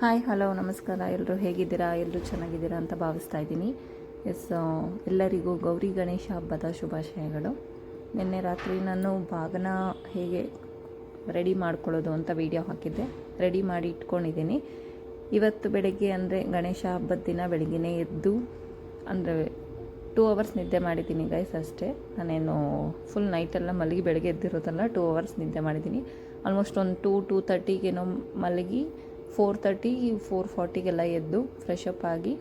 Hi hello ನಮಸ್ಕಾರ. ಎಲ್ಲರೂ ಹೇಗಿದ್ದೀರಾ? ಎಲ್ಲರೂ ಚೆನ್ನಾಗಿದ್ದೀರಾ ಅಂತ ಭಾವಿಸ್ತಾ ಇದ್ದೀನಿ. ಎಸ್ ಎಲ್ಲರಿಗೂ ಗೌರಿ ಗಣೇಶ ಹಬ್ಬದ ಶುಭಾಶಯಗಳು. ನಿನ್ನೆ ರಾತ್ರಿ ನಾನು ಭಾಗನ ಹೇಗೆ ರೆಡಿ ಮಾಡ್ಕೊಳ್ಳೋದು ಅಂತ ವಿಡಿಯೋ ಹಾಕಿದ್ದೆ. ರೆಡಿ ಮಾಡಿ ಇಟ್ಕೊಂಡಿದ್ದೀನಿ. ಇವತ್ತು ಬೆಳಗ್ಗೆ ಅಂದರೆ ಗಣೇಶ ಹಬ್ಬದ ದಿನ ಬೆಳಗ್ಗೆನೇ ಎದ್ದು, ಅಂದರೆ ಟೂ ಅವರ್ಸ್ ನಿದ್ದೆ ಮಾಡಿದ್ದೀನಿ ಗೈಸ್ ಅಷ್ಟೇ. ನಾನೇನು ಫುಲ್ ನೈಟೆಲ್ಲ ಮಲಗಿ ಬೆಳಗ್ಗೆ ಎದ್ದಿರೋದಲ್ಲ ಟೂ ಅವರ್ಸ್ ನಿದ್ದೆ ಮಾಡಿದ್ದೀನಿ. ಆಲ್ಮೋಸ್ಟ್ ಒಂದು ಟೂ ಟೂ ತರ್ಟಿಗೇನೋ ಮಲಗಿ ಫೋರ್ ತರ್ಟಿ, ಫೋರ್ ಫಾರ್ಟಿಗೆಲ್ಲ ಎದ್ದು ಫ್ರೆಶ್ ಅಪ್ ಆಗಿ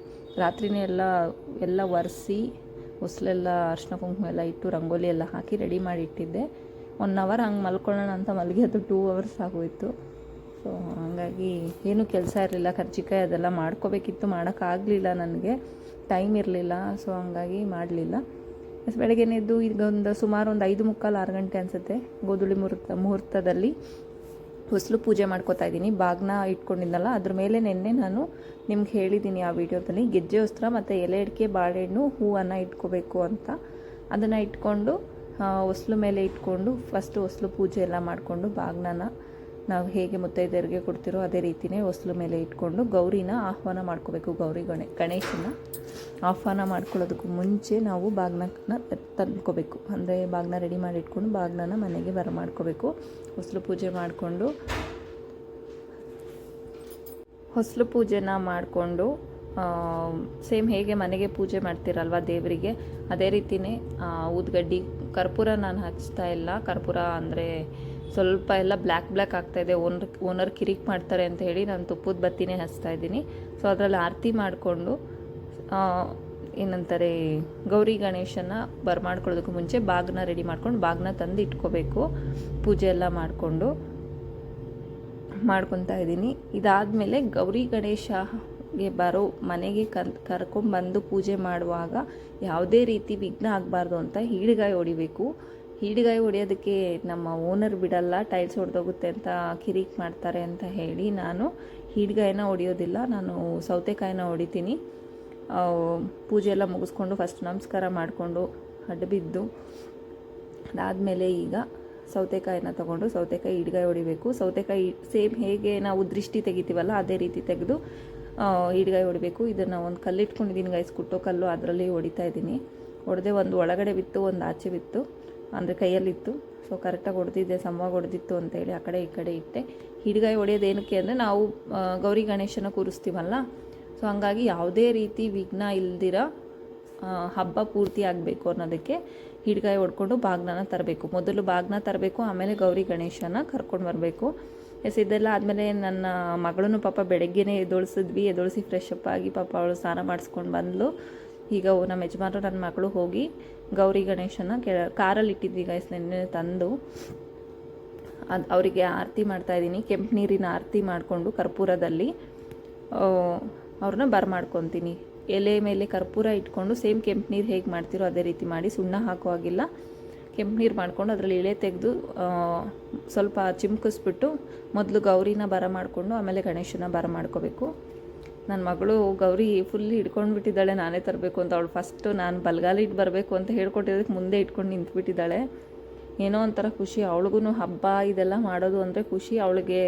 ರಾತ್ರಿನೇ ಎಲ್ಲ ಎಲ್ಲ ಒರೆಸಿ ಹೊಸ್ಲೆಲ್ಲ ಅರ್ಶಿನ ಕುಂಕುಮ ಎಲ್ಲ ಇಟ್ಟು ರಂಗೋಲಿ ಎಲ್ಲ ಹಾಕಿ ರೆಡಿ ಮಾಡಿ ಇಟ್ಟಿದ್ದೆ. ಒನ್ ಅವರ್ ಹಂಗೆ ಮಲ್ಕೊಳ್ಳೋಣ ಅಂತ ಮಲಗಿ, ಅದು ಟೂ ಅವರ್ಸ್ ಆಗೋಯಿತು. ಸೊ ಹಾಗಾಗಿ ಏನೂ ಕೆಲಸ ಇರಲಿಲ್ಲ, ಕರ್ಜಿಕಾಯಿ ಅದೆಲ್ಲ ಮಾಡ್ಕೋಬೇಕಿತ್ತು, ಮಾಡೋಕ್ಕಾಗಲಿಲ್ಲ ನನಗೆ. ಟೈಮ್ ಇರಲಿಲ್ಲ ಸೊ ಹಂಗಾಗಿ ಮಾಡಲಿಲ್ಲ. ಬೆಳಗ್ಗೆನೆದ್ದು ಈಗ ಒಂದು ಸುಮಾರು ಒಂದು ಐದು ಮುಕ್ಕಾಲು ಆರು ಗಂಟೆ ಅನಿಸುತ್ತೆ, ಗೋಧುಳಿ ಮುಹೂರ್ತ, ಮುಹೂರ್ತದಲ್ಲಿ. ಹೊಸಲು ಪೂಜೆ ಮಾಡ್ಕೋತಾ ಇದ್ದೀನಿ. ಬಾಗ್ನ ಇಟ್ಕೊಂಡಿದ್ದಲ್ಲ, ಅದ್ರ ಮೇಲೆ ನಿನ್ನೆ ನಾನು ನಿಮ್ಗೆ ಹೇಳಿದ್ದೀನಿ ಆ ವಿಡಿಯೋದಲ್ಲಿ. ಗೆಜ್ಜೆ ವಸ್ತ್ರ ಮತ್ತು ಎಲೆ ಅಡಿಕೆ ಬಾಳೆಹಣ್ಣು ಹೂವನ್ನು ಇಟ್ಕೋಬೇಕು ಅಂತ. ಅದನ್ನು ಇಟ್ಕೊಂಡು ಹೊಸಲು ಮೇಲೆ ಇಟ್ಕೊಂಡು ಫಸ್ಟು ಹೊಸಲು ಪೂಜೆ ಎಲ್ಲ ಮಾಡಿಕೊಂಡು ಬಾಗ್ನನ ನಾವು ಹೇಗೆ ಮುತ್ತೈದೆಯರಿಗೆ ಕೊಡ್ತಿರೋ ಅದೇ ರೀತಿಯೇ ಹೊಸ್ಲು ಮೇಲೆ ಇಟ್ಕೊಂಡು ಗೌರಿನ ಆಹ್ವಾನ ಮಾಡ್ಕೋಬೇಕು. ಗೌರಿ ಗಣೆ, ಗಣೇಶನ ಆಹ್ವಾನ ಮಾಡ್ಕೊಳ್ಳೋದಕ್ಕೂ ಮುಂಚೆ ನಾವು ಬಾಗ್ನನ ತಂದ್ಕೋಬೇಕು. ಅಂದರೆ ಬಾಗ್ನ ರೆಡಿ ಮಾಡಿ ಇಟ್ಕೊಂಡು ಬಾಗ್ನನ ಮನೆಗೆ ಬರ ಮಾಡ್ಕೋಬೇಕು. ಹೊಸ್ಲು ಪೂಜೆ ಮಾಡಿಕೊಂಡು, ಹೊಸಲು ಪೂಜೆನ ಮಾಡಿಕೊಂಡು ಸೇಮ್ ಹೇಗೆ ಮನೆಗೆ ಪೂಜೆ ಮಾಡ್ತೀರಲ್ವ ದೇವರಿಗೆ? ಅದೇ ರೀತಿಯೇ ಊದ್ಗಡ್ಡಿ, ಕರ್ಪೂರ ನಾನು ಹಚ್ತಾ ಇಲ್ಲ. ಕರ್ಪೂರ ಅಂದರೆ ಸ್ವಲ್ಪ ಎಲ್ಲ ಬ್ಲ್ಯಾಕ್ ಬ್ಲ್ಯಾಕ್ ಆಗ್ತಾಯಿದೆ ಓನರ್ ಓನರ್ ಕಿರಿಕ್ ಮಾಡ್ತಾರೆ ಅಂತ ಹೇಳಿ ನಾನು ತುಪ್ಪದ ಬತ್ತಿನೇ ಹಚ್ತಾ ಇದ್ದೀನಿ. ಸೊ ಅದರಲ್ಲಿ ಆರತಿ ಮಾಡಿಕೊಂಡು ಏನಂತಾರೆ, ಗೌರಿ ಗಣೇಶನ ಬರ್ಮಾಡ್ಕೊಳ್ಳೋದಕ್ಕೂ ಮುಂಚೆ ಬಾಗ್ನ ರೆಡಿ ಮಾಡ್ಕೊಂಡು ಬಾಗ್ನ ತಂದು ಇಟ್ಕೋಬೇಕು. ಪೂಜೆ ಎಲ್ಲ ಮಾಡಿಕೊಂಡು ಮಾಡ್ಕೊತಾ ಇದ್ದೀನಿ. ಇದಾದಮೇಲೆ ಗೌರಿ ಗಣೇಶಗೆ ಬರೋ ಮನೆಗೆ ಕನ್, ಕರ್ಕೊಂಡ್ಬಂದು ಪೂಜೆ ಮಾಡುವಾಗ ಯಾವುದೇ ರೀತಿ ವಿಘ್ನ ಆಗಬಾರ್ದು ಅಂತ ಹೀಳಿಗಾಯಿ ಹೊಡಿಬೇಕು. ಹೀಡಿಗಾಯಿ ಹೊಡೆಯೋದಕ್ಕೆ ನಮ್ಮ ಓನರ್ ಬಿಡಲ್ಲ ಟೈಲ್ಸ್ ಹೊಡೆದೋಗುತ್ತೆ ಅಂತ ಕಿರಿಕ್ ಮಾಡ್ತಾರೆ ಅಂತ ಹೇಳಿ ನಾನು ಹೀಡಿಗಾಯಿನ ಹೊಡೆಯೋದಿಲ್ಲ. ನಾನು ಸೌತೆಕಾಯಿನ ಹೊಡಿತೀನಿ. ಪೂಜೆ ಎಲ್ಲ ಮುಗಿಸ್ಕೊಂಡು ಫಸ್ಟ್ ನಮಸ್ಕಾರ ಮಾಡಿಕೊಂಡು ಅಡ್ಡಬಿದ್ದು ಅದಾದಮೇಲೆ ಈಗ ಸೌತೆಕಾಯಿನ ತೊಗೊಂಡು ಸೌತೆಕಾಯಿ ಹಿಡ್ಗಾಯಿ ಹೊಡಿಬೇಕು. ಸೌತೆಕಾಯಿ ಸೇಮ್ ಹೇಗೆ ನಾವು ದೃಷ್ಟಿ ತೆಗಿತೀವಲ್ಲ, ಅದೇ ರೀತಿ ತೆಗೆದು ಹಿಡ್ಗಾಯಿ ಹೊಡಿಬೇಕು. ಇದನ್ನು ಒಂದು ಕಲ್ಲಿಟ್ಕೊಂಡಿದ್ದೀನಿ ಗೈಸ್ ಕುಟ್ಟೋ ಕಲ್ಲು ಅದರಲ್ಲಿ ಹೊಡಿತಾ ಇದ್ದೀನಿ. ಹೊಡೆದೇ ಒಂದು ಒಳಗಡೆ ಬಿತ್ತು, ಒಂದು ಆಚೆ ಬಿತ್ತು. ಅಂದರೆ ಕೈಯಲ್ಲಿತ್ತು. ಸೊ ಕರೆಕ್ಟಾಗಿ ಹೊಡೆದಿದ್ದೆ ಸಮವಾಗಿ ಹೊಡೆದಿತ್ತು ಅಂತೇಳಿ ಆ ಕಡೆ ಈ ಕಡೆ ಇಟ್ಟೆ. ಹಿಡಿಗಾಯಿ ಹೊಡೆಯೋದು ಏನಕ್ಕೆ ಅಂದರೆ ನಾವು ಗೌರಿ ಗಣೇಶನ ಕೂರಿಸ್ತೀವಲ್ಲ? ಸೊ ಹಂಗಾಗಿ ಯಾವುದೇ ರೀತಿ ವಿಘ್ನ ಇಲ್ದಿರ ಹಬ್ಬ ಪೂರ್ತಿ ಆಗಬೇಕು ಅನ್ನೋದಕ್ಕೆ ಹಿಡ್ಗಾಯಿ ಹೊಡ್ಕೊಂಡು ಬಾಗ್ನನ ತರಬೇಕು. ಮೊದಲು ಬಾಗ್ನ ತರಬೇಕು, ಆಮೇಲೆ ಗೌರಿ ಗಣೇಶನ ಕರ್ಕೊಂಡು ಬರಬೇಕು. ಎಸ್ ಇದೆಲ್ಲ ಆದಮೇಲೆ ನನ್ನ ಮಗಳನ್ನು ಪಾಪ ಬೆಳಗ್ಗೆನೇ ಎದೊಳಿಸಿದ್ವಿ ಎದೊಳಿಸಿ ಫ್ರೆಶ್ ಅಪ್ ಆಗಿ ಪಾಪ ಅವಳು ಸ್ನಾನ ಮಾಡಿಸ್ಕೊಂಡು ಬಂದಳು ಈಗ ನಮ್ಮ ಯಜಮಾನರು, ನನ್ನ ಮಕ್ಕಳು ಹೋಗಿ ಗೌರಿ ಗಣೇಶನ ಕೆ, ಕಾರಲ್ಲಿ ಇಟ್ಟಿದ್ವಿ ಗೈಸ್ ನೆನ್ನೆ ತಂದು. ಅದು ಅವರಿಗೆ ಆರತಿ ಮಾಡ್ತಾಯಿದ್ದೀನಿ ಕೆಂಪು ನೀರಿನ ಆರತಿ ಮಾಡಿಕೊಂಡು ಕರ್ಪೂರದಲ್ಲಿ ಅವ್ರನ್ನ ಬರ್ಮಾಡ್ಕೊತೀನಿ. ಎಲೆ ಮೇಲೆ ಕರ್ಪೂರ ಇಟ್ಕೊಂಡು ಸೇಮ್ ಕೆಂಪು ನೀರು ಹೇಗೆ ಮಾಡ್ತೀರೋ ಅದೇ ರೀತಿ ಮಾಡಿ, ಸುಣ್ಣ ಹಾಕೋ ಹಾಗಿಲ್ಲ. ಕೆಂಪು ನೀರು ಮಾಡ್ಕೊಂಡು ಅದರಲ್ಲಿ ಎಳೆ ತೆಗೆದು ಸ್ವಲ್ಪ ಚಿಮ್ಕಿಸ್ಬಿಟ್ಟು ಮೊದಲು ಗೌರಿನ ಬರ ಮಾಡಿಕೊಂಡು ಆಮೇಲೆ ಗಣೇಶನ ಬರ ಮಾಡ್ಕೋಬೇಕು ನನ್ನ ಮಗಳು ಗೌರಿ ಫುಲ್ ಹಿಡ್ಕೊಂಡು ಬಿಟ್ಟಿದ್ದಾಳೆ ನಾನೇ ತರಬೇಕು ಅಂತ. ಅವಳು ಫಸ್ಟು ನಾನು ಬಲ್ಗಾಲಿ ಇಟ್ಟು ಬರಬೇಕು ಅಂತ ಹೇಳ್ಕೊಟ್ಟಿದ್ದಕ್ಕೆ ಮುಂದೆ ಇಟ್ಕೊಂಡು ನಿಂತ್ಬಿಟ್ಟಿದ್ದಾಳೆ. ಏನೋ ಒಂಥರ ಖುಷಿ. ಅವಳಿಗೂ ಹಬ್ಬ ಇದೆಲ್ಲ ಮಾಡೋದು ಅಂದರೆ ಖುಷಿ. ಅವಳಿಗೆ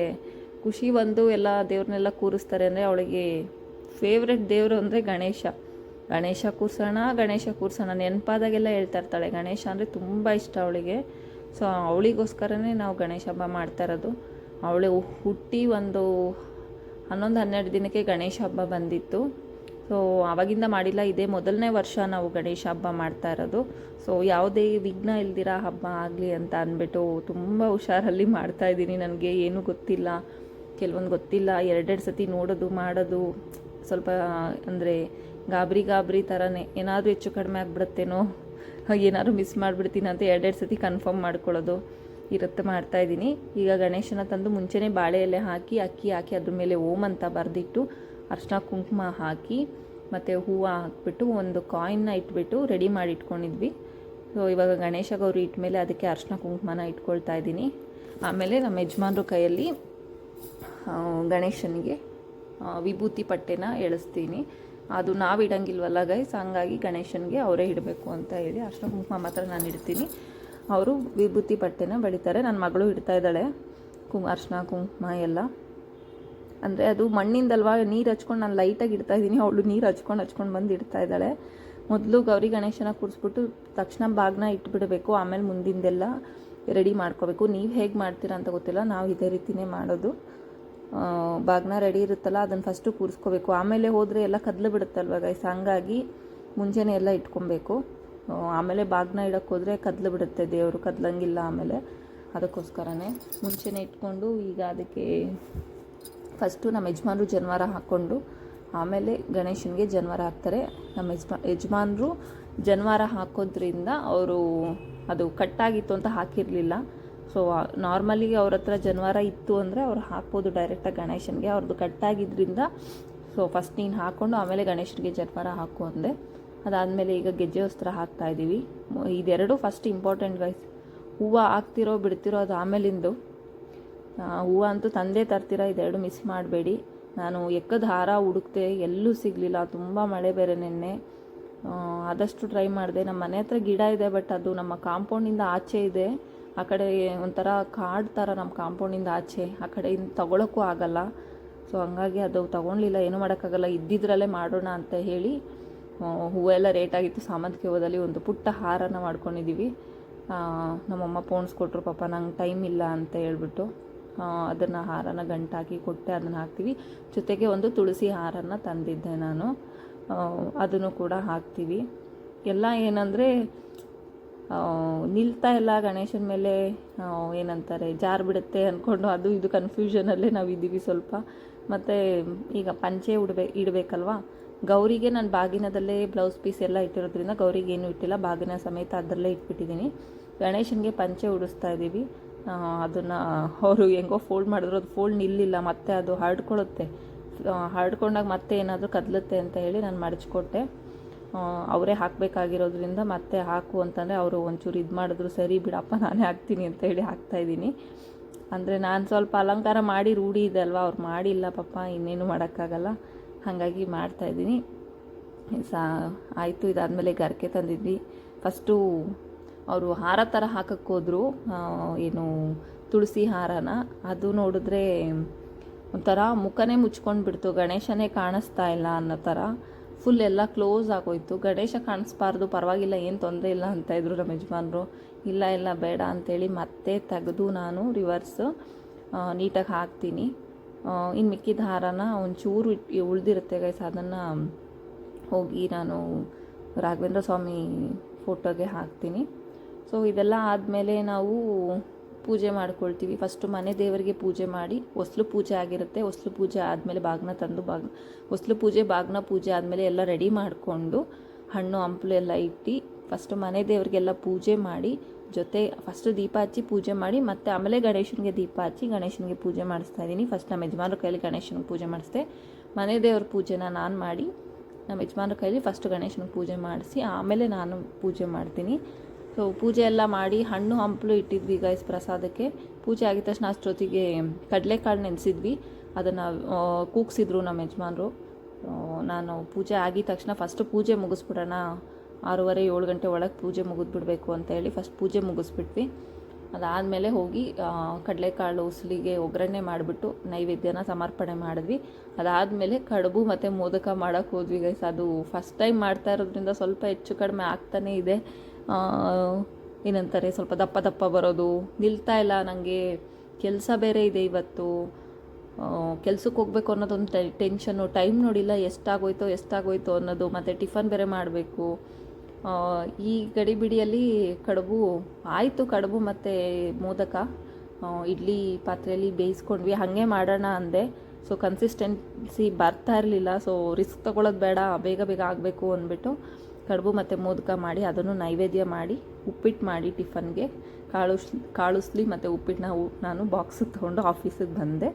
ಖುಷಿ ಬಂದು ಎಲ್ಲ ದೇವ್ರನ್ನೆಲ್ಲ ಕೂರಿಸ್ತಾರೆ ಅಂದರೆ ಅವಳಿಗೆ ಫೇವ್ರೆಟ್ ದೇವರು ಅಂದರೆ ಗಣೇಶ. ಗಣೇಶ ಕೂರ್ಸೋಣ, ಗಣೇಶ ಕೂರಿಸೋಣ. ನೆನಪಾದಾಗೆಲ್ಲ ಹೇಳ್ತಾ ಇರ್ತಾಳೆ. ಗಣೇಶ ಅಂದರೆ ತುಂಬ ಇಷ್ಟ ಅವಳಿಗೆ. ಸೊ ಅವಳಿಗೋಸ್ಕರನೇ ನಾವು ಗಣೇಶ ಹಬ್ಬ ಮಾಡ್ತಾ ಇರೋದು. ಅವಳು ಹುಟ್ಟಿ ಒಂದು ಹನ್ನೊಂದು ಹನ್ನೆರಡು ದಿನಕ್ಕೆ ಗಣೇಶ ಹಬ್ಬ ಬಂದಿತ್ತು. ಸೊ ಆವಾಗಿಂದ ಮಾಡಿಲ್ಲ. ಇದೇ ಮೊದಲನೇ ವರ್ಷ ನಾವು ಗಣೇಶ ಹಬ್ಬ ಮಾಡ್ತಾ ಇರೋದು. ಸೊ ಯಾವುದೇ ವಿಘ್ನ ಇಲ್ದಿರ ಹಬ್ಬ ಆಗಲಿ ಅಂತ ಅಂದ್ಬಿಟ್ಟು ತುಂಬ ಹುಷಾರಲ್ಲಿ ಮಾಡ್ತಾ ಇದ್ದೀನಿ. ನನಗೆ ಏನೂ ಗೊತ್ತಿಲ್ಲ. ಕೆಲವೊಂದು ಗೊತ್ತಿಲ್ಲ. ಎರಡೆರಡು ಸತಿ ನೋಡೋದು, ಮಾಡೋದು, ಸ್ವಲ್ಪ, ಅಂದರೆ ಗಾಬರಿ ಗಾಬರಿ ಥರನೇ ಏನಾದರೂ ಹೆಚ್ಚು ಕಡಿಮೆ ಆಗಿಬಿಡುತ್ತೇನೋ, ಏನಾದರೂ ಮಿಸ್ ಮಾಡಿಬಿಡ್ತೀನಿ ಅಂತ ಎರಡೆರಡು ಸತಿ ಕನ್ಫರ್ಮ್ ಮಾಡ್ಕೊಳ್ಳೋದು. ಇರುತ್ತೆ ಮಾಡ್ತಾಯಿದ್ದೀನಿ ಈಗ ಗಣೇಶನ ತಂದು ಮುಂಚೆನೇ ಬಾಳೆ ಎಲೆ ಹಾಕಿ, ಅಕ್ಕಿ ಹಾಕಿ, ಅದ್ರ ಮೇಲೆ ಓಮ್ ಅಂತ ಬರೆದಿಟ್ಟು ಅರ್ಶಿನ ಕುಂಕುಮ ಹಾಕಿ, ಮತ್ತು ಹೂವು ಹಾಕ್ಬಿಟ್ಟು ಒಂದು ಕಾಯಿನ್ನ ಇಟ್ಬಿಟ್ಟು ರೆಡಿ ಮಾಡಿ ಇಟ್ಕೊಂಡಿದ್ವಿ. ಸೊ ಇವಾಗ ಗಣೇಶ ಗೌರಿ ಇಟ್ಮೇಲೆ ಅದಕ್ಕೆ ಅರ್ಶಿನ ಕುಂಕುಮನ ಇಟ್ಕೊಳ್ತಾ ಇದ್ದೀನಿ. ಆಮೇಲೆ ನಮ್ಮ ಯಜಮಾನ್ರ ಕೈಯಲ್ಲಿ ಗಣೇಶನಿಗೆ ವಿಭೂತಿ ಪಟ್ಟೆನ ಎಳಿಸ್ತೀನಿ. ಅದು ನಾವು ಇಡಂಗಿಲ್ವಲ್ಲ ಗೈಸ್ ಹಂಗಾಗಿ ಗಣೇಶನಿಗೆ ಅವರೇ ಇಡಬೇಕು ಅಂತ ಹೇಳಿ ಅರ್ಶಿನ ಕುಂಕುಮ ಮಾತ್ರ ನಾನು ಇಡ್ತೀನಿ. ಅವರು ವಿಭೂತಿ ಬಟ್ಟೆನ ಬಳಿತಾರೆ. ನನ್ನ ಮಗಳು ಇಡ್ತಾ ಇದ್ದಾಳೆ. ಕುಂ, ಅರ್ಶಿನ, ಕುಂಕುಮ ಎಲ್ಲ. ಅಂದರೆ ಅದು ಮಣ್ಣಿಂದಲ್ವಾ ನೀರು ಹಚ್ಕೊಂಡು ನಾನು ಲೈಟಾಗಿ ಇಡ್ತಾ ಇದ್ದೀನಿ. ಅವಳು ನೀರು ಹಚ್ಕೊಂಡು ಹಚ್ಕೊಂಡು ಬಂದು ಇಡ್ತಾ ಇದ್ದಾಳೆ. ಮೊದಲು ಗೌರಿ ಗಣೇಶನ ಕೂರಿಸ್ಬಿಟ್ಟು ತಕ್ಷಣ ಬಾಗ್ನ ಇಟ್ಬಿಡಬೇಕು. ಆಮೇಲೆ ಮುಂದಿಂದೆಲ್ಲ ರೆಡಿ ಮಾಡ್ಕೋಬೇಕು. ನೀವು ಹೇಗೆ ಮಾಡ್ತೀರಾ ಅಂತ ಗೊತ್ತಿಲ್ಲ. ನಾವು ಇದೇ ರೀತಿನೇ ಮಾಡೋದು. ಬಾಗ್ನ ರೆಡಿ ಇರುತ್ತಲ್ಲ ಅದನ್ನು ಫಸ್ಟು ಕೂರಿಸ್ಕೋಬೇಕು. ಆಮೇಲೆ ಹೋದರೆ ಎಲ್ಲ ಕದಲು ಬಿಡುತ್ತಲ್ವ ಗೈಸ್ ಹಂಗಾಗಿ ಮುಂಚೆನೇ ಎಲ್ಲ ಇಟ್ಕೊಬೇಕು. ಆಮೇಲೆ ಬಾಗ್ನ ಇಡಕ್ಕೆ ಹೋದರೆ ಕದ್ಲು ಬಿಡುತ್ತೆ ದೇವರು, ಕದ್ಲಂಗಿಲ್ಲ ಆಮೇಲೆ. ಅದಕ್ಕೋಸ್ಕರನೇ ಮುಂಚೆನೇ ಇಟ್ಕೊಂಡು ಈಗ ಅದಕ್ಕೆ ಫಸ್ಟು ನಮ್ಮ ಯಜಮಾನ್ರು ಜನವಾರ ಹಾಕ್ಕೊಂಡು, ಆಮೇಲೆ ಗಣೇಶನಿಗೆ ಜನವಾರ ಹಾಕ್ತಾರೆ. ನಮ್ಮ ಯಜಮಾ, ಯಜಮಾನ್ರು ಜನವಾರ ಹಾಕೋದ್ರಿಂದ ಅವರು ಅದು ಕಟ್ಟಾಗಿತ್ತು ಅಂತ ಹಾಕಿರಲಿಲ್ಲ. ಸೊ ನಾರ್ಮಲಿ ಅವ್ರ ಹತ್ರ ಜನವಾರ ಇತ್ತು ಅಂದರೆ ಅವ್ರು ಹಾಕ್ಬೋದು ಡೈರೆಕ್ಟಾಗಿ ಗಣೇಶನಿಗೆ. ಅವ್ರದ್ದು ಕಟ್ಟಾಗಿದ್ದರಿಂದ ಸೊ ಫಸ್ಟ್ ನೀನು ಹಾಕ್ಕೊಂಡು ಆಮೇಲೆ ಗಣೇಶನಿಗೆ ಜನವಾರ ಹಾಕು ಅಂದೆ. ಅದಾದಮೇಲೆ ಈಗ ಗೆಜ್ಜೆ ವಸ್ತ್ರ ಹಾಕ್ತಾ ಇದ್ದೀವಿ ಇದೆರಡು ಫಸ್ಟ್ ಇಂಪಾರ್ಟೆಂಟ್ ಗೈಸ್ ಹೂವು ಹಾಕ್ತಿರೋ ಬಿಡ್ತಿರೋ ಅದು ಆಮೇಲಿಂದು. ಹೂವು ಅಂತೂ ತಂದೆ ತರ್ತೀರ ಇದೆರಡು ಮಿಸ್ ಮಾಡಬೇಡಿ. ನಾನು ಎಕ್ಕದ ಹಾರ ಹುಡುಕ್ತೆ, ಎಲ್ಲೂ ಸಿಗಲಿಲ್ಲ. ತುಂಬ ಮಳೆ ಬೇರೆ ನಿನ್ನೆ. ಆದಷ್ಟು ಟ್ರೈ ಮಾಡಿದೆ. ನಮ್ಮ ಮನೆ ಹತ್ರ ಗಿಡ ಇದೆ ಬಟ್ ಅದು ನಮ್ಮ ಕಾಂಪೌಂಡಿಂದ ಆಚೆ ಇದೆ. ಆ ಕಡೆ ಒಂಥರ ಕಾಡು ಥರ ನಮ್ಮ ಕಾಂಪೌಂಡಿಂದ ಆಚೆ. ಆ ಕಡೆ ಇನ್ನು ತೊಗೊಳಕ್ಕೂ ಆಗಲ್ಲ. ಸೊ ಹಂಗಾಗಿ ಅದು ತೊಗೊಳ್ಲಿಲ್ಲ ಏನೂ ಮಾಡೋಕ್ಕಾಗಲ್ಲ. ಇದ್ದಿದ್ರಲ್ಲೇ ಮಾಡೋಣ ಅಂತ ಹೇಳಿ ಹೂವೆಲ್ಲ ರೇಟ್ ಆಗಿತ್ತು. ಸಾಮಂತಿಗೆ ಹೂವದಲ್ಲಿ ಒಂದು ಪುಟ್ಟ ಹಾರನ ಮಾಡ್ಕೊಂಡಿದ್ದೀವಿ ನಮ್ಮಮ್ಮ ಪೋಣಿಸ್ಕೊಟ್ರು ಪಾಪ ನಂಗೆ ಟೈಮ್ ಇಲ್ಲ ಅಂತ ಹೇಳ್ಬಿಟ್ಟು ಅದನ್ನು ಹಾರನ ಗಂಟಾಕಿ ಕೊಟ್ಟೆ, ಅದನ್ನು ಹಾಕ್ತೀವಿ. ಜೊತೆಗೆ ಒಂದು ತುಳಸಿ ಹಾರನ ತಂದಿದ್ದೆ ನಾನು. ಅದನ್ನು ಕೂಡ ಹಾಕ್ತೀವಿ. ಎಲ್ಲ ಏನಂದರೆ ನಿಲ್ತಾ ಇಲ್ಲ ಗಣೇಶನ ಮೇಲೆ ಏನಂತಾರೆ, ಜಾರ್ ಬಿಡುತ್ತೆ ಅಂದ್ಕೊಂಡು ಅದು ಇದು ಕನ್ಫ್ಯೂಷನಲ್ಲೇ ನಾವು ಇದ್ದೀವಿ ಸ್ವಲ್ಪ. ಮತ್ತು ಈಗ ಪಂಚೆ ಉಡ್ಬೇ, ಇಡಬೇಕಲ್ವಾ? ಗೌರಿಗೆ ನಾನು ಬಾಗಿನದಲ್ಲೇ ಬ್ಲೌಸ್ ಪೀಸ್ ಎಲ್ಲ ಇಟ್ಟಿರೋದ್ರಿಂದ ಗೌರಿಗೆ ಏನು ಇಟ್ಟಿಲ್ಲ. ಬಾಗಿನ ಸಮೇತ ಅದರಲ್ಲೇ ಇಟ್ಬಿಟ್ಟಿದ್ದೀನಿ. ಗಣೇಶನಿಗೆ ಪಂಚೆ ಉಡಿಸ್ತಾ ಇದ್ದೀವಿ. ಅದನ್ನು ಅವರು ಹೆಂಗೋ ಫೋಲ್ಡ್ ಮಾಡಿದ್ರು. ಅದು ಫೋಲ್ಡ್ ನಿಲ್ಲಿಲ್ಲ. ಮತ್ತೆ ಅದು ಹರಡ್ಕೊಳ್ಳುತ್ತೆ ಹರಡ್ಕೊಂಡಾಗ ಮತ್ತೆ ಏನಾದರೂ ಕದಲುತ್ತೆ ಅಂತ ಹೇಳಿ ನಾನು ಮಡಚ್ಕೊಟ್ಟೆ. ಅವರೇ ಹಾಕಬೇಕಾಗಿರೋದ್ರಿಂದ ಮತ್ತೆ ಹಾಕು ಅಂತಂದರೆ ಅವರು ಒಂಚೂರು ಇದು ಮಾಡಿದ್ರು. ಸರಿ ಬಿಡಪ್ಪ, ನಾನೇ ಹಾಕ್ತೀನಿ ಅಂತ ಹೇಳಿ ಹಾಕ್ತಾ ಇದ್ದೀನಿ. ಅಂದರೆ ನಾನು ಸ್ವಲ್ಪ ಅಲಂಕಾರ ಮಾಡಿ ರೂಢಿ ಇದೆ ಅಲ್ವಾ? ಅವ್ರು ಮಾಡಿಲ್ಲ ಪಾಪ, ಇನ್ನೇನು ಮಾಡೋಕ್ಕಾಗಲ್ಲ. ಹಾಗಾಗಿ ಮಾಡ್ತಾಯಿದ್ದೀನಿ ಸಾ, ಆಯಿತು, ಇದಾದಮೇಲೆ ಗರ್ಕೆ ತಂದಿದ್ವಿ. ಫಸ್ಟು ಅವರು ಹಾರ ಥರ ಹಾಕಕ್ಕೆ ಹೋದ್ರು. ಏನು ತುಳಸಿ ಹಾರನ. ಅದು ನೋಡಿದ್ರೆ ಒಂಥರ ಮುಖನೇ ಮುಚ್ಕೊಂಡು ಬಿಡ್ತು. ಗಣೇಶನೇ ಕಾಣಿಸ್ತಾ ಇಲ್ಲ ಅನ್ನೋ ಥರ ಫುಲ್ ಎಲ್ಲ ಕ್ಲೋಸ್ ಆಗೋಯ್ತು. ಗಣೇಶ ಕಾಣಿಸ್ಬಾರ್ದು, ಪರವಾಗಿಲ್ಲ, ಏನು ತೊಂದರೆ ಇಲ್ಲ ಅಂತ ಇದ್ರು ನಮ್ಮ ಯಜಮಾನರು. ಇಲ್ಲ ಇಲ್ಲ, ಬೇಡ ಅಂತೇಳಿ ಮತ್ತೆ ತೆಗೆದು ನಾನು ರಿವರ್ಸ್ ನೀಟಾಗಿ ಹಾಕ್ತೀನಿ. ಇನ್ನು ಮಿಕ್ಕಿದ ಹಾರನ ಒಂಚೂರು ಉಳಿದಿರುತ್ತೆ ಗೈಸ್ ಅದನ್ನು ಹೋಗಿ ನಾನು ರಾಘವೇಂದ್ರ ಸ್ವಾಮಿ ಫೋಟೋಗೆ ಹಾಕ್ತೀನಿ. ಸೊ ಇದೆಲ್ಲ ಆದಮೇಲೆ ನಾವು ಪೂಜೆ ಮಾಡ್ಕೊಳ್ತೀವಿ. ಫಸ್ಟು ಮನೆ ದೇವರಿಗೆ ಪೂಜೆ ಮಾಡಿ, ಹೊಸ್ಲು ಪೂಜೆ ಆಗಿರುತ್ತೆ. ಹೊಸ್ಲು ಪೂಜೆ ಆದಮೇಲೆ ಬಾಗ್ನ ತಂದು ಬಾಗ್ ಹೊಸ್ಲು ಪೂಜೆ, ಬಾಗ್ನ ಪೂಜೆ ಆದಮೇಲೆ ಎಲ್ಲ ರೆಡಿ ಮಾಡಿಕೊಂಡು ಹಣ್ಣು, ಹಂಪಲು ಎಲ್ಲ ಇಟ್ಟು ಫಸ್ಟು ಮನೆ ದೇವರಿಗೆಲ್ಲ ಪೂಜೆ ಮಾಡಿ ಜೊತೆ ಫಸ್ಟ್ ದೀಪ ಹಚ್ಚಿ ಪೂಜೆ ಮಾಡಿ, ಮತ್ತೆ ಆಮೇಲೆ ಗಣೇಶನಿಗೆ ದೀಪ ಹಚ್ಚಿ ಗಣೇಶನಿಗೆ ಪೂಜೆ ಮಾಡಿಸ್ತಾ ಇದ್ದೀನಿ. ಫಸ್ಟ್ ನಮ್ಮ ಯಜಮಾನ್ರ ಕೈಲಿ ಗಣೇಶನಿಗೆ ಪೂಜೆ ಮಾಡಿಸ್ದೆ. ಮನೆ ದೇವ್ರ ಪೂಜೆನ ನಾನು ಮಾಡಿ, ನಮ್ಮ ಯಜಮಾನ್ರ ಕೈಲಿ ಫಸ್ಟ್ ಗಣೇಶನಿಗೆ ಪೂಜೆ ಮಾಡಿಸಿ, ಆಮೇಲೆ ನಾನು ಪೂಜೆ ಮಾಡ್ತೀನಿ. ಸೊ ಪೂಜೆ ಎಲ್ಲ ಮಾಡಿ ಹಣ್ಣು, ಹಂಪಲು ಇಟ್ಟಿದ್ವಿ ಗೈಸ್ ಪ್ರಸಾದಕ್ಕೆ. ಪೂಜೆ ಆಗಿದ ತಕ್ಷಣ ಅಷ್ಟೊತ್ತಿಗೆ ಕಡಲೆಕಾಳು ನೆನೆಸಿದ್ವಿ. ಅದನ್ನು ಕೂಗ್ಸಿದ್ರು ನಮ್ಮ ಯಜಮಾನ್ರು. ನಾನು ಪೂಜೆ ಆಗಿದ ತಕ್ಷಣ ಫಸ್ಟ್ ಪೂಜೆ ಮುಗಿಸ್ಬಿಡೋಣ ಆರೂವರೆ, ಏಳು ಗಂಟೆ ಒಳಗೆ ಪೂಜೆ ಮುಗಿದ್ಬಿಡ್ಬೇಕು ಅಂತ ಹೇಳಿ ಫಸ್ಟ್ ಪೂಜೆ ಮುಗಿಸ್ಬಿಟ್ವಿ. ಅದಾದಮೇಲೆ ಹೋಗಿ ಕಡಲೆಕಾಳು, ಉಸಲಿಗೆ, ಒಗ್ಗರಣೆ ಮಾಡಿಬಿಟ್ಟು ನೈವೇದ್ಯನ ಸಮರ್ಪಣೆ ಮಾಡಿದ್ವಿ. ಅದಾದಮೇಲೆ ಕಡುಬು ಮತ್ತು ಮೋದಕ ಮಾಡೋಕ್ಕೆ ಹೋದ್ವಿ ಗೈಸ್ ಅದು ಫಸ್ಟ್ ಟೈಮ್ ಮಾಡ್ತಾ ಇರೋದ್ರಿಂದ ಸ್ವಲ್ಪ ಹೆಚ್ಚು ಕಡಿಮೆ ಆಗ್ತಾನೇ ಇದೆ. ಏನಂತಾರೆ, ಸ್ವಲ್ಪ ದಪ್ಪ ದಪ್ಪ ಬರೋದು, ನಿಲ್ತಾ ಇಲ್ಲ ನನಗೆ ಕೆಲಸ ಬೇರೆ ಇದೆ ಇವತ್ತು. ಕೆಲ್ಸಕ್ಕೆ ಹೋಗ್ಬೇಕು ಅನ್ನೋದೊಂದು ಟೆನ್ಷನ್ನು, ಟೈಮ್ ನೋಡಿಲ್ಲ ಎಷ್ಟಾಗೋಯ್ತೋ ಎಷ್ಟಾಗೋಯ್ತೋ ಅನ್ನೋದು, ಮತ್ತು ಟಿಫನ್ ಬೇರೆ ಮಾಡಬೇಕು. ಈ ಗಡಿಬಿಡಿಯಲ್ಲಿ ಕಡುಬು ಆಯಿತು, ಕಡುಬು ಮತ್ತು ಮೋದಕ. ಇಡ್ಲಿ ಪಾತ್ರೆಯಲ್ಲಿ ಬೇಯಿಸ್ಕೊಂಡ್ವಿ. ಹಾಗೆ ಮಾಡೋಣ ಅಂದೆ. ಸೊ ಕನ್ಸಿಸ್ಟೆನ್ಸಿ ಬರ್ತಾ ಇರಲಿಲ್ಲ. ಸೊ ರಿಸ್ಕ್ ತೊಗೊಳೋದು ಬೇಡ, ಬೇಗ ಬೇಗ ಆಗಬೇಕು ಅಂದ್ಬಿಟ್ಟು ಕಡುಬು ಮತ್ತು ಮೋದಕ ಮಾಡಿ ಅದನ್ನು ನೈವೇದ್ಯ ಮಾಡಿ, ಉಪ್ಪಿಟ್ಟು ಮಾಡಿ ಟಿಫನ್ಗೆ. ಕಾಳು ಕಾಳುಸ್ಲಿ ಮತ್ತು ಉಪ್ಪಿಟ್ಟನ್ನ ನಾನು ಬಾಕ್ಸಿಗೆ ತೊಗೊಂಡು ಆಫೀಸಿಗೆ ಬಂದೆ.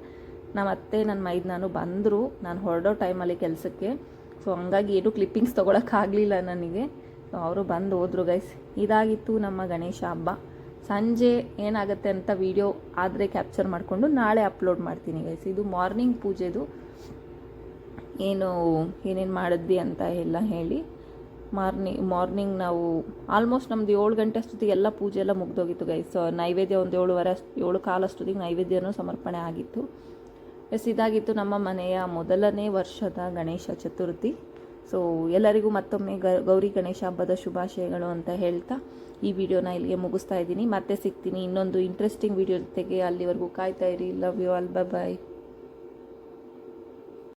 ನಮ್ಮ ಅತ್ತೆ ನನ್ನ ಮೈದ್ ನಾನು ಬಂದರು. ನಾನು ಹೊರಡೋ ಟೈಮಲ್ಲಿ ಕೆಲಸಕ್ಕೆ. ಸೊ ಹಂಗಾಗಿ ಏನು ಕ್ಲಿಪ್ಪಿಂಗ್ಸ್ ತೊಗೊಳಕ್ಕಾಗಲಿಲ್ಲ ನನಗೆ. ಸೊ ಅವರು ಬಂದು ಹೋದ್ರು ಗೈಸ್ ಇದಾಗಿತ್ತು ನಮ್ಮ ಗಣೇಶ ಹಬ್ಬ. ಸಂಜೆ ಏನಾಗುತ್ತೆ ಅಂತ ವಿಡಿಯೋ ಆದರೆ ಕ್ಯಾಪ್ಚರ್ ಮಾಡಿಕೊಂಡು ನಾಳೆ ಅಪ್ಲೋಡ್ ಮಾಡ್ತೀನಿ ಗೈಸ್ ಇದು ಮಾರ್ನಿಂಗ್ ಪೂಜೆದು. ಏನು, ಏನೇನು ಮಾಡಿದ್ವಿ ಅಂತ ಎಲ್ಲ ಹೇಳಿ ಮಾರ್ನಿಂಗ್ ಮಾರ್ನಿಂಗ್ ನಾವು ಆಲ್ಮೋಸ್ಟ್ ನಮ್ಮದು ಏಳು ಗಂಟೆ ಅಷ್ಟೊತ್ತಿಗೆ ಎಲ್ಲ ಪೂಜೆ ಎಲ್ಲ ಮುಗ್ದೋಗಿತ್ತು ಗೈಸ್ ನೈವೇದ್ಯ ಒಂದು ಏಳುವರೆ ಅಷ್ಟು, ಏಳು ಕಾಲು ಅಷ್ಟೊತ್ತಿಗೆ ನೈವೇದ್ಯನೂ ಸಮರ್ಪಣೆ ಆಗಿತ್ತು. ಎಸ್ ಇದಾಗಿತ್ತು ನಮ್ಮ ಮನೆಯ ಮೊದಲನೇ ವರ್ಷದ ಗಣೇಶ ಚತುರ್ಥಿ. ಸೊ ಎಲ್ಲರಿಗೂ ಮತ್ತೊಮ್ಮೆ ಗೌರಿ ಗಣೇಶ ಹಬ್ಬದ ಶುಭಾಶಯಗಳು ಅಂತ ಹೇಳ್ತಾ ಈ ವಿಡಿಯೋನ ಇಲ್ಲಿಗೆ ಮುಗಿಸ್ತಾ ಇದ್ದೀನಿ. ಮತ್ತೆ ಸಿಗ್ತೀನಿ ಇನ್ನೊಂದು ಇಂಟ್ರೆಸ್ಟಿಂಗ್ ವಿಡಿಯೋ ಜೊತೆಗೆ. ಅಲ್ಲಿವರೆಗೂ ಕಾಯ್ತಾ ಇರಿ. Love you all bye